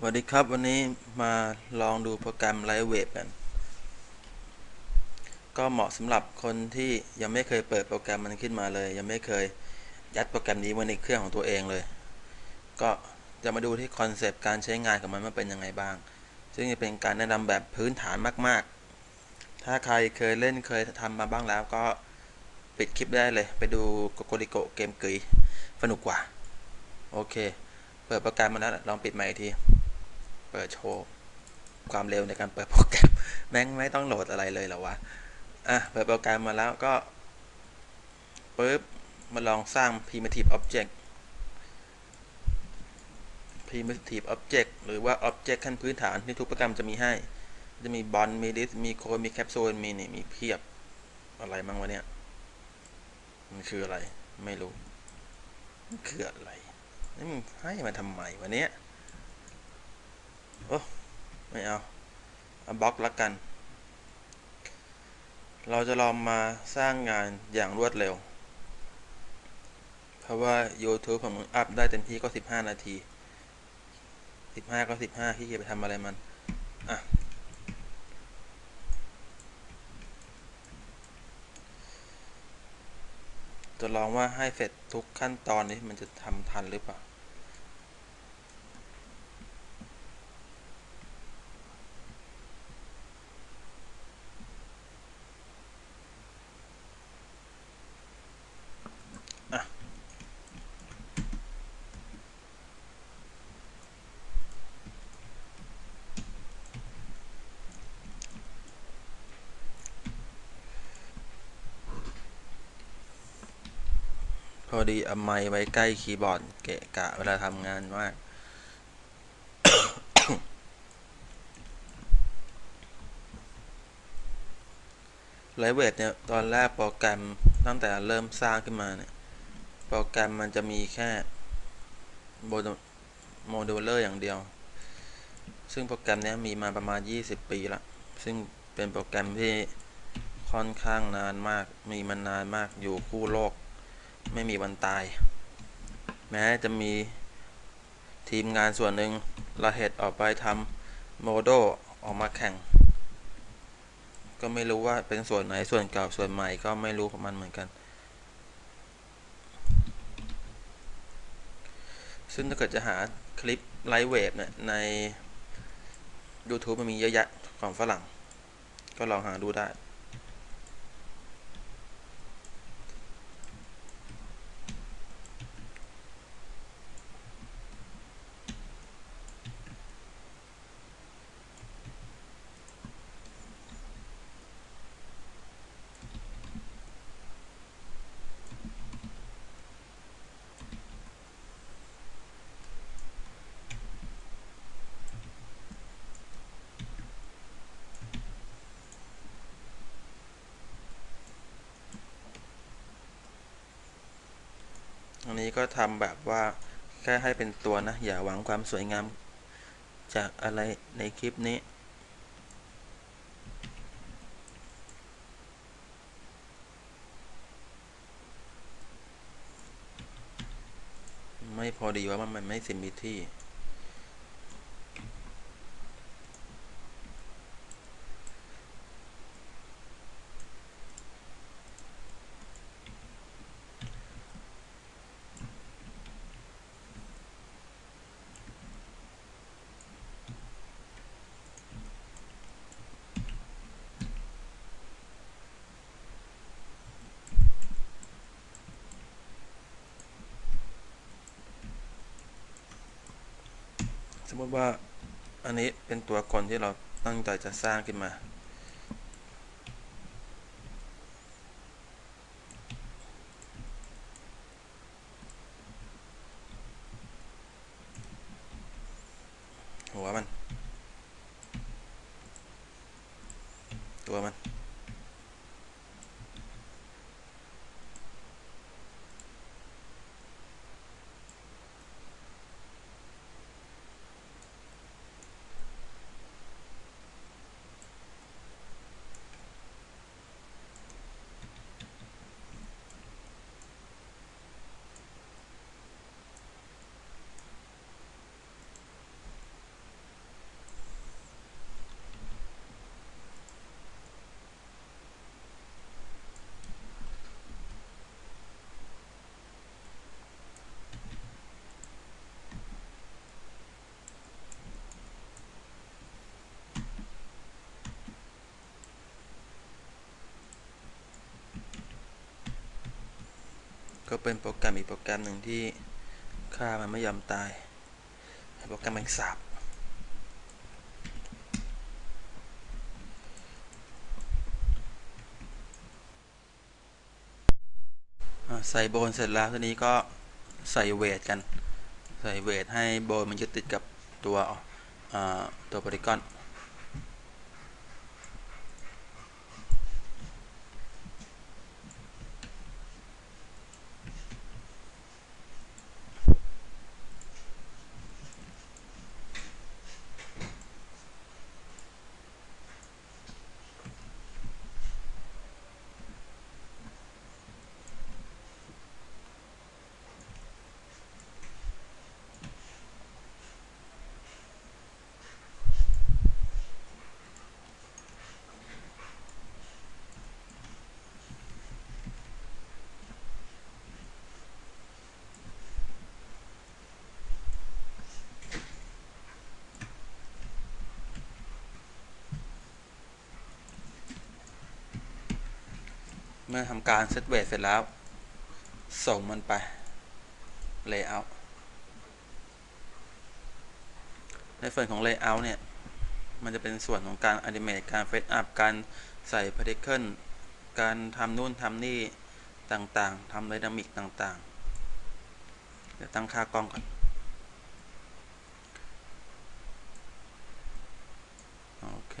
สวัสดีครับวันนี้มาลองดูโปรแกรม Lightwave กัน ก็เหมาะสำหรับคนที่ยังไม่เคยเปิดโปรแกรมมันขึ้นมาเลย ยังไม่เคยยัดโปรแกรมนี้ไว้ในเครื่องของตัวเองเลย ก็จะมาดูที่คอนเซปต์การใช้งานของมันมันเป็นยังไงบ้าง ซึ่งจะเป็นการแนะนำแบบพื้นฐานมาก ๆ ถ้าใครเคยเล่นเคยทำมาบ้างแล้วก็ปิดคลิปได้เลย ไปดูโกโกริโกเกมกุยสนุกกว่า โอเค เปิดโปรแกรมมาแล้วลองปิดใหม่อีกที เปิดโชว์ความเร็วในการเปิดโปรแกรมแม่งไม่ต้องโหลดอะไรเลยหรอวะ อะ เปิดโปรแกรมมาแล้วก็ปึ๊บ มาลองสร้าง primitive object primitive object หรือว่า object ขั้นพื้นฐานที่ทุกโปรแกรมจะมีให้ จะมีบอลมีดิสมีโคดมีแคปซูลมีนี่มีเพียบอะไรมั่งวะเนี่ย มันคืออะไร ไม่รู้ มันคืออะไรนี่มึงให้มาทำไมวะเนี้ย โอ้ไม่เอาเอาบล็อกละกัน เราจะลองมาสร้างงานอย่างรวดเร็ว เพราะว่า YouTube ของมึงอัพได้เต็มที่ก็ 15 นาที 15 ก็ 15ที่จะไปทำอะไรมัน อะจะลองว่าให้เสร็จทุกขั้นตอนนี้มันจะทำทันหรือเปล่า พอดีเอาไม้ไว้ใกล้คีย์บอร์ดเกะกะเวลาทำงานมาก ไลเวทเนี่ย ตอนแรกโปรแกรมตั้งแต่เริ่มสร้างขึ้นมาเนี่ย โปรแกรมมันจะมีแค่โมดูลเลอร์อย่างเดียว ซึ่งโปรแกรมนี้มีมาประมาณ 20 ปีละ ซึ่งเป็นโปรแกรมที่ค่อนข้างนานมาก มีมันนานมากอยู่คู่โลก ไม่มีวันตาย แม้จะมีทีมงานส่วนหนึ่งละเหตุออกไปทำโมโดออกมาแข่ง ก็ไม่รู้ว่าเป็นส่วนไหนส่วนเก่าส่วนใหม่ก็ไม่รู้ของมันเหมือนกัน ซึ่งถ้าเกิดจะหาคลิปไลฟ์เวฟเนี่ยใน YouTube มันมีเยอะแยะของฝรั่ง ก็ลองหาดูได้ อั นี้ก็ทำแบบว่าแค่ให้เป็นตัวนะ อย่าหวังความสวยงามจากอะไรในคลิปนี้ ไม่พอดีว่ามันไม่สิมิที่ สมมติว่าอันนี้เป็นตัวคนที่เราตั้งใจจะสร้างขึ้นมา ก็เป็นโปรแกรมอีกโปรแกรมหนึ่งที่ค่ามันไม่ยอมตายโปรแกรมแมงสาบใส่โบนเสร็จแล้วทีนี้ก็ใส่เวทกัน ใส่เวทให้โบนมันยึดติดกับตัวตัวโพลีกอน มื่อทำการเซตเวทเสร็จแล้ว ส่งมันไป Layout ในส่วนของ Layout เนี่ย มันจะเป็นส่วนของการ Animate การ Fade Up การใส่ Particle การทำนู่นทำนี่ต่างๆทำ Dynamic ต่างๆ เดี๋ยวตั้งค่ากล้องก่อนโอเค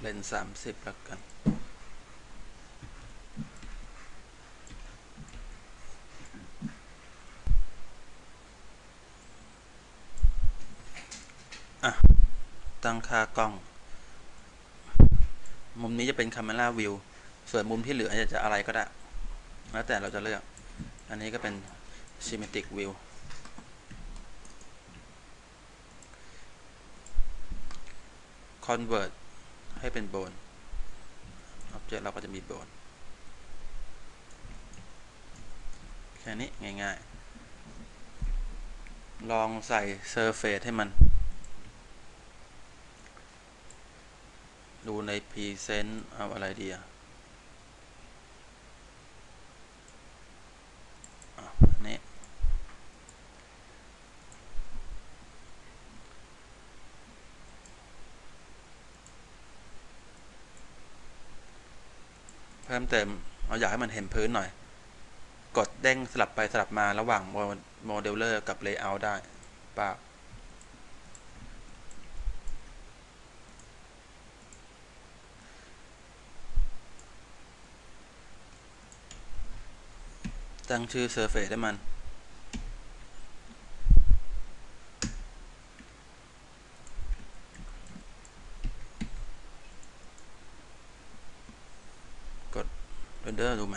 เลนส์สามสิบแล้วกัน ตั้งค่ากล้อง มุมนี้จะเป็น Camera View ส่วนมุมที่เหลือจะอะไรก็ได้ แล้วแต่เราจะเลือก อันนี้ก็เป็น Symmetric View Convert ให้เป็นโบน Object เราก็จะมีโบนแค่นี้ง่ายๆ ลองใส่ Surface ให้มัน ดูใน Present เอาอะไรดีอะอะอันนี้เพิ่มเติมเราอยากให้มันเห็นพื้นหน่อย กดเด้งสลับไปสลับมาระหว่างโมเดลเลอร์กับ Layout ได้ป่า ตั้งชื่อ Surface ให้มันกด render ดูไหม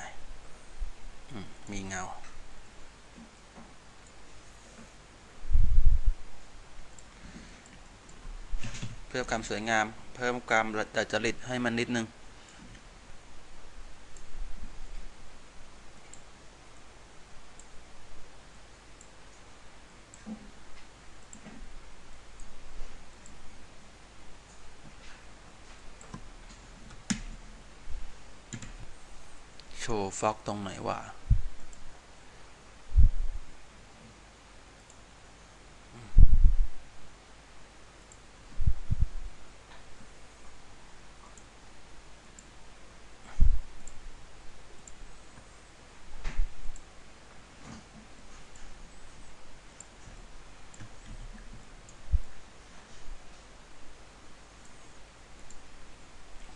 มีเงาเพื่อความสวยงาม เพิ่มความดัดจริตให้มันนิดนึง อกตรงไหนวะ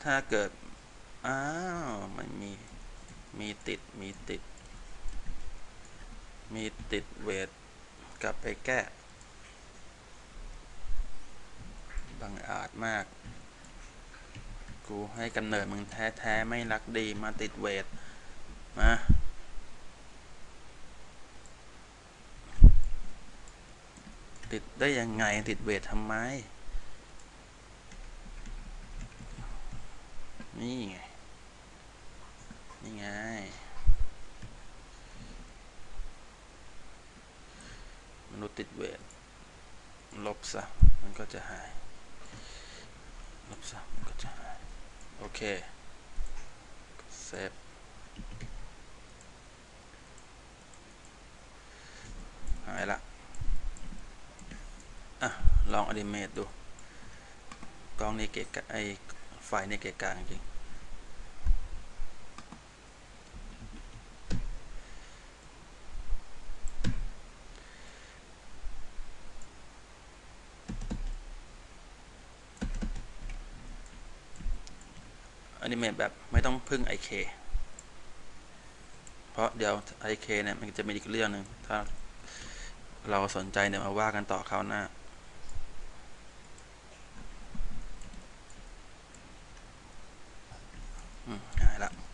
ถ้าเกิด อ้าวไม่มี มีติดมีติด มีติดเวทกลับไปแก้บังอาจมาก กูให้กำเนิดมึงแท้ๆ ไม่รักดีมาติดเวท มา ติดได้ยังไงติดเวททำไม นี่ไง นี่ไง มนุษย์ติดเวท ลบซะ มันก็จะหาย ลบซะ มันก็จะหาย โอเค เซฟหายละ อะ ลองอดิเมตดู กล้องนี้เกะไอไฟในเกะกะจริง อนิเมตแบบไม่ต้องพึ่ง IK เพราะเดี๋ยว IK เนี่ยมันจะมีอีกเรื่องหนึ่งถ้าเราสนใจเนี่ยมาว่ากันต่อคราวหน้าอืมหายละอะ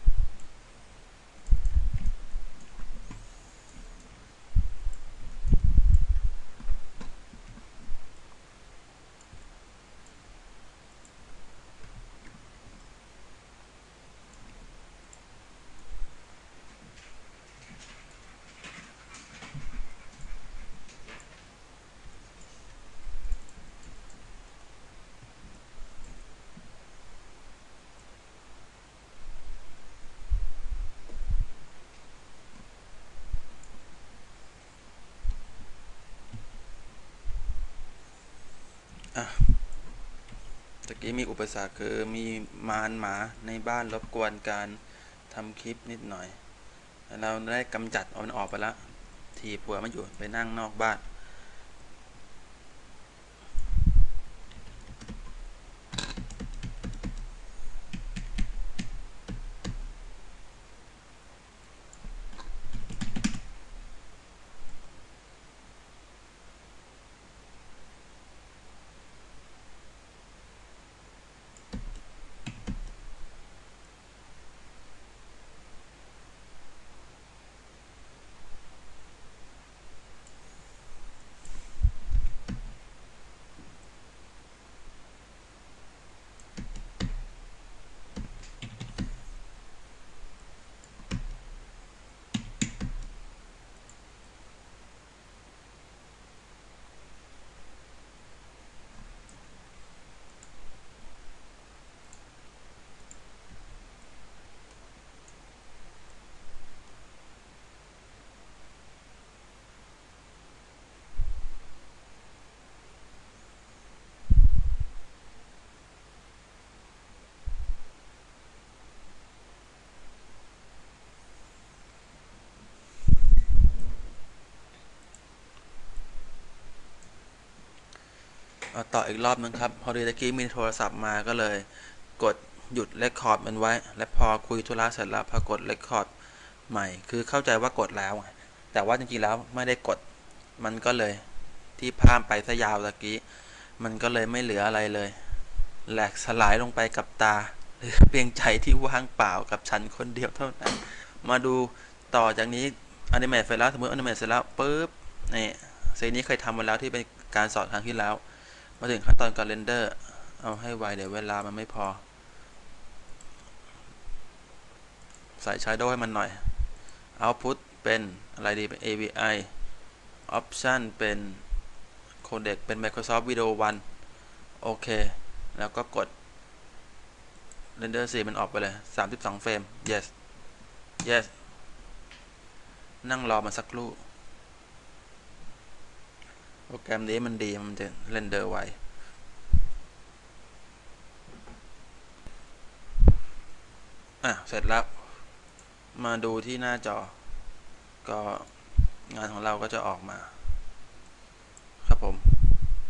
กี้มีอุปสรรคคือมีมารหมาในบ้านรบกวนการทำคลิปนิดหน่อย เราได้กำจัดมันออกไปแล้วทีปัวไมาอยู่ไปนั่งนอกบ้าน เอาต่ออีกรอบนึงครับ พอดีตะกี้มีโทรศัพท์มาก็เลย กดหยุดเรคคอร์ดมันไว้ และพอคุยธุระเสร็จแล้วพอกดเรคคอร์ดใหม่ คือเข้าใจว่ากดแล้ว แต่ว่าจริงๆแล้วไม่ได้กด มันก็เลยที่พามไปซะยาวตะกี้ มันก็เลยไม่เหลืออะไรเลย แหลกสลายลงไปกับตาหลือเพียงใจที่ว่างเปล่ากับฉันคนเดียวเท่านั้น มาดูต่อจากนี้อนิเมตเสร็จแล้วสมมติอนิเมตเสร็จแล้วปุ๊บนี่ซีนนี้เคยทำมาแล้วที่เป็นการสอนครั้งที่แล้ว มาถึงขั้นตอนการเรนเดอร์ เอาให้ไวเดี๋ยวเวลามันไม่พอ ใส่ชาร์โดให้มันหน่อย Output เป็นอะไรดีเป็น AVI Option เป็น Codec เป็น Microsoft Video 1 โอเค แล้วก็กด Render 4 มันออกไปเลย 32 เฟรม yes yes นั่งรอมาสักครู่ โปรแกรมนี้มันดีมันจะเรนเดอร์ไวอะ เสร็จแล้ว มาดูที่หน้าจอ ก็งานของเราก็จะออกมา ครับผม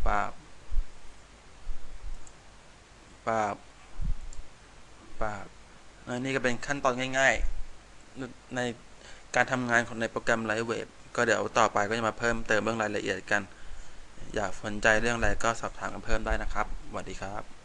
ปาบปาบปาบอันนี้ก็เป็นขั้นตอนง่ายๆ ในการทำงานของในโปรแกรม Lightwave ก็เดี๋ยวต่อไปก็จะมาเพิ่มเติมเรื่องรายละเอียดกัน อยากสนใจเรื่องอะไรก็สอบถามกันเพิ่มได้นะครับสวัสดีครับ